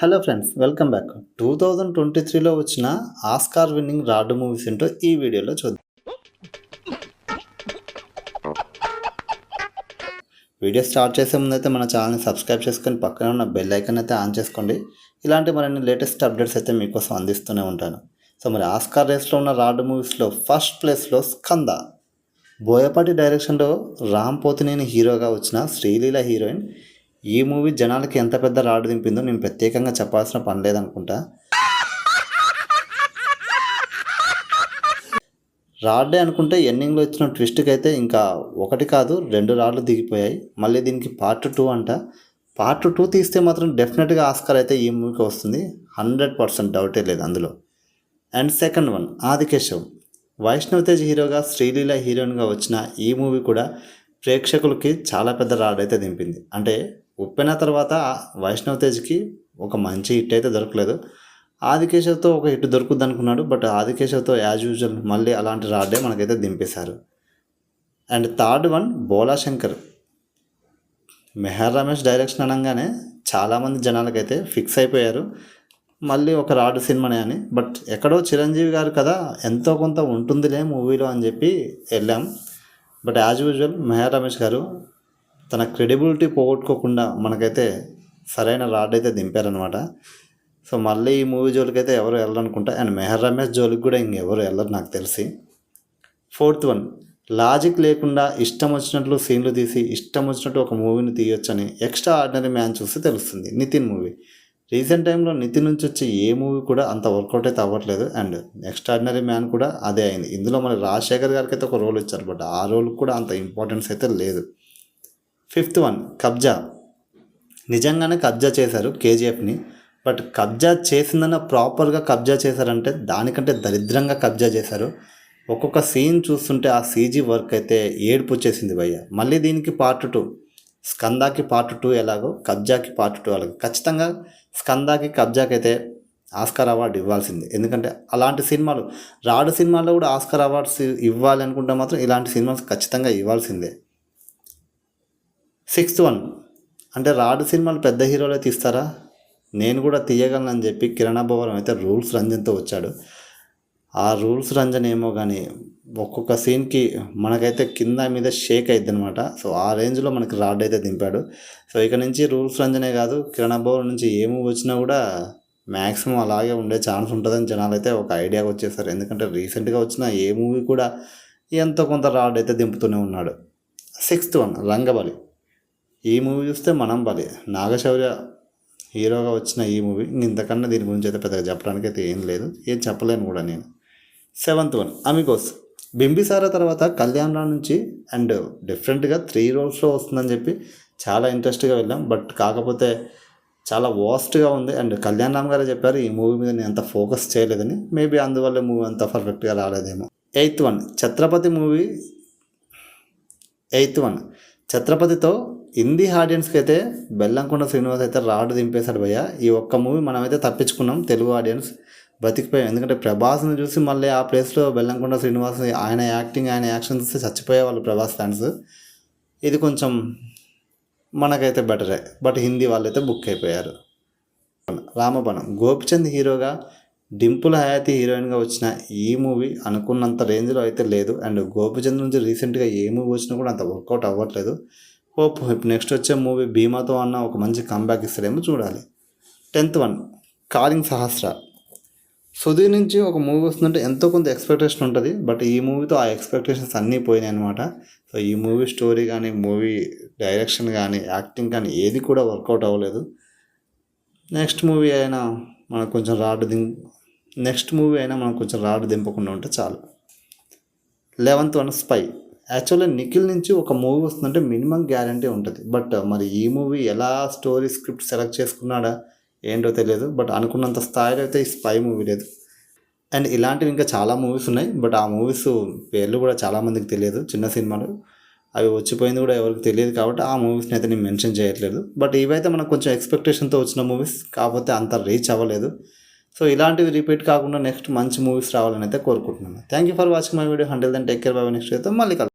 Hello friends welcome back two thousand twenty త్రీలో వచ్చిన Oscar winning rod movies ఏంటో ఈ వీడియోలో చూద్దాం. వీడియో స్టార్ట్ చేసే ముందు అయితే మన ఛానల్ని సబ్స్క్రైబ్ చేసుకొని పక్కన ఉన్న బెల్ ఐకన్ అయితే ఆన్ చేసుకోండి. ఇలాంటి మరిన్ని లేటెస్ట్ అప్డేట్స్ అయితే మీకోసం అందిస్తూనే ఉంటాను. సో మరి ఆస్కార్ రేస్లో ఉన్న రాడ్ మూవీస్లో ఫస్ట్ ప్లేస్లో స్కంద. బోయపాటి డైరెక్షన్లో రామ్ పోతినేని హీరోగా వచ్చిన శ్రీలీల హీరోయిన్ ఈ మూవీ జనాలకి ఎంత పెద్ద రాడు దింపిందో నేను ప్రత్యేకంగా చెప్పాల్సిన పని లేదనుకుంటా. రాడ్డే అనుకుంటే ఎండింగ్లో ఇచ్చిన ట్విస్ట్కి అయితే ఇంకా ఒకటి కాదు రెండు రాడ్లు దిగిపోయాయి. మళ్ళీ దీనికి పార్ట్ టూ అంట. పార్ట్ టూ తీస్తే మాత్రం డెఫినెట్గా ఆస్కార్ అయితే ఈ మూవీకి వస్తుంది. హండ్రెడ్ పర్సెంట్ డౌటే లేదు అందులో. And second one Aadikeshava. Vaishnav Tej హీరోగా శ్రీలీల హీరోయిన్గా వచ్చిన ఈ మూవీ కూడా ప్రేక్షకులకి చాలా పెద్ద రాడ్ అయితే దింపింది. అంటే ఉప్పెన తర్వాత వైష్ణవ్ తేజ్కి ఒక మంచి హిట్ అయితే దొరకలేదు. ఆదికేశవ్తో ఒక హిట్ దొరుకుద్ది అనుకున్నాడు బట్ ఆదికేశవ్తో యాజ్ యూజువల్ మళ్ళీ అలాంటి రాడ్డే మనకైతే దింపేశారు. And third one Bhola Shankar. Meher Ramesh direction అనగానే చాలామంది జనాలకైతే ఫిక్స్ అయిపోయారు. మళ్ళీ ఒక రాడు సినిమానే అని. బట్ ఎక్కడో చిరంజీవి గారు కదా ఎంతో కొంత ఉంటుందిలే మూవీలో అని చెప్పి వెళ్ళాం. But as usual Meher Ramesh గారు తన క్రెడిబిలిటీ పోగొట్టుకోకుండా మనకైతే సరైన రాడ్ అయితే దింపారనమాట సో మళ్ళీ ఈ మూవీ జోలికి అయితే ఎవరు వెళ్ళాలనుకుంటా అండ్ మెహర్ రమేష్ జోలికి కూడా ఇంకెవరు వెళ్ళరు నాకు తెలిసి. ఫోర్త్ వన్ లాజిక్ లేకుండా ఇష్టం వచ్చినట్లు సీన్లు తీసి ఇష్టం వచ్చినట్టు ఒక మూవీని తీయొచ్చని ఎక్స్ట్రా ఆర్డినరీ మ్యాన్ చూస్తే తెలుస్తుంది. నితిన్ మూవీ. రీసెంట్ టైంలో నితిన్ నుంచి వచ్చే ఏ మూవీ కూడా అంత వర్కౌట్ అయితే అవ్వట్లేదు అండ్ ఎక్స్ట్రాడినరీ మ్యాన్ కూడా అదే అయింది. ఇందులో మన రాజశేఖర్ గారికి అయితే ఒక రోల్ ఇచ్చారు బట్ ఆ రోల్ కూడా అంత ఇంపార్టెన్స్ అయితే లేదు. ఫిఫ్త్ వన్ కబ్జా. నిజంగానే కబ్జా చేశారు కేజీఎఫ్ని. బట్ కబ్జా చేసిందన్న ప్రాపర్గా కబ్జా చేశారంటే దానికంటే దరిద్రంగా కబ్జా చేశారు. ఒక్కొక్క సీన్ చూస్తుంటే ఆ సీజీ వర్క్ అయితే ఏడుపు వచ్చేసింది భయ్య. మళ్ళీ దీనికి పార్ట్ టూ. స్కందాకి పార్ట్ టూ ఎలాగో కబ్జాకి పార్ట్ టూ అలాగో. ఖచ్చితంగా స్కందాకి కబ్జాకి అయితే ఆస్కార్ అవార్డు ఇవ్వాల్సిందే. ఎందుకంటే అలాంటి సినిమాలు రాడు సినిమాల్లో కూడా ఆస్కార్ అవార్డ్స్ ఇవ్వాలి అనుకుంటే మాత్రం ఇలాంటి సినిమాస్ ఖచ్చితంగా ఇవ్వాల్సిందే. Sixth one. అంటే రాడు సినిమాలు పెద్ద హీరోలే తీస్తారా? నేను కూడా తీయగలనని చెప్పి కిరణా అబ్బవరం అయితే రూల్స్ రంజన్తో వచ్చాడు. ఆ రూల్స్ రంజన్ ఏమో కానీ ఒక్కొక్క సీన్కి మనకైతే కింద మీద షేక్ అయింది అనమాట సో ఆ రేంజ్లో మనకి రాడ్ అయితే దింపాడు. సో ఇక నుంచి రూల్స్ రంజనే కాదు కిరణా భవన్ నుంచి ఏ మూవీ వచ్చినా కూడా మ్యాక్సిమం అలాగే ఉండే ఛాన్స్ ఉంటుందని జనాలు అయితే ఒక ఐడియాకి వచ్చేసారు. ఎందుకంటే రీసెంట్గా వచ్చిన ఏ మూవీ కూడా ఎంతో కొంత రాడ్ అయితే దింపుతూనే ఉన్నాడు. Sixth one Rangabali. ఈ మూవీ చూస్తే మనం బలి. నాగశౌర్య హీరోగా వచ్చిన ఈ మూవీ ఇంతకన్నా దీని గురించి అయితే పెద్దగా చెప్పడానికి అయితే ఏం లేదు. ఏం చెప్పలేను కూడా నేను. Seventh one అమికోస్. బింబిసారా తర్వాత కళ్యాణ్ రామ్ నుంచి అండ్ డిఫరెంట్గా త్రీ రోల్స్లో వస్తుందని చెప్పి చాలా ఇంట్రెస్ట్గా వెళ్ళాం. బట్ కాకపోతే చాలా వాస్ట్గా ఉంది. అండ్ కళ్యాణ్ రామ్ గారే చెప్పారు ఈ మూవీ మీద నేను అంత ఫోకస్ చేయలేదని. మేబీ అందువల్ల మూవీ అంత పర్ఫెక్ట్గా రాలేదేమో. Eighth one Chatrapathi movie. Eighth one ఛత్రపతితో Hindi ఆడియన్స్కి అయితే బెల్లంకొండ శ్రీనివాస్ అయితే రాడు దింపేశాడు భయ్య. ఈ ఒక్క మూవీ మనమైతే తప్పించుకున్నాం. తెలుగు ఆడియన్స్ బతికిపోయాం. ఎందుకంటే ప్రభాస్ని చూసి మళ్ళీ ఆ ప్లేస్లో బెల్లంకొండ శ్రీనివాస్ ఆయన యాక్టింగ్ ఆయన యాక్షన్ చూస్తే చచ్చిపోయేవాళ్ళు ప్రభాస్ ఫ్యాన్స్. ఇది కొంచెం మనకైతే బెటరే. బట్ హిందీ వాళ్ళైతే బుక్ అయిపోయారు. రామబణం. గోపిచంద్ హీరోగా డింపుల్ హయాతి హీరోయిన్గా వచ్చిన ఈ మూవీ అనుకున్నంత రేంజ్లో అయితే లేదు. అండ్ గోపిచంద్ నుంచి రీసెంట్గా ఏ మూవీ వచ్చినా కూడా అంత వర్కౌట్ అవ్వట్లేదు. హోప్ ఇప్పుడు నెక్స్ట్ వచ్చే మూవీ భీమాతో అన్న ఒక మంచి కంబ్యాక్ ఇస్తాడేమో చూడాలి. Tenth one calling Sahasra. Sudheer నుంచి ఒక మూవీ వస్తుందంటే ఎంతో కొంత ఎక్స్పెక్టేషన్ ఉంటుంది బట్ ఈ మూవీతో ఆ ఎక్స్పెక్టేషన్స్ అన్నీ పోయినాయి అనమాట సో ఈ మూవీ స్టోరీ కానీ మూవీ డైరెక్షన్ కానీ యాక్టింగ్ కానీ ఏది కూడా వర్కౌట్ అవ్వలేదు. నెక్స్ట్ మూవీ అయినా మనకు కొంచెం రాడ్ దిం నెక్స్ట్ మూవీ అయినా మనం కొంచెం రాడ్ దింపకుండా ఉంటే చాలు. Eleventh one spy. Actually Nikhil నుంచి ఒక మూవీ వస్తుందంటే మినిమం గ్యారంటీ ఉంటుంది. బట్ మరి ఈ మూవీ ఎలా స్టోరీ స్క్రిప్ట్ సెలెక్ట్ చేసుకున్నాడా ఏంటో తెలియదు. బట్ అనుకున్నంత స్థాయిలో అయితే ఈ స్పై మూవీ లేదు. అండ్ ఇలాంటివి ఇంకా చాలా మూవీస్ ఉన్నాయి. బట్ ఆ మూవీస్ పేర్లు కూడా చాలామందికి తెలియదు. చిన్న సినిమాలు. అవి వచ్చిపోయింది కూడా ఎవరికి తెలియదు కాబట్టి ఆ మూవీస్ని అయితే నేను మెన్షన్ చేయట్లేదు. బట్ ఇవైతే మనకు కొంచెం ఎక్స్పెక్టేషన్తో వచ్చిన మూవీస్ కాకపోతే అంత రీచ్ అవ్వలేదు. సో ఇలాంటివి రిపీట్ కాకుండా నెక్స్ట్ మంచి మూవీస్ రావాలని అయితే కోరుకుంటున్నాను. Thank you for watching my video. Hundred then take care. Bye next అయితే మళ్ళీ కలుద్దాం.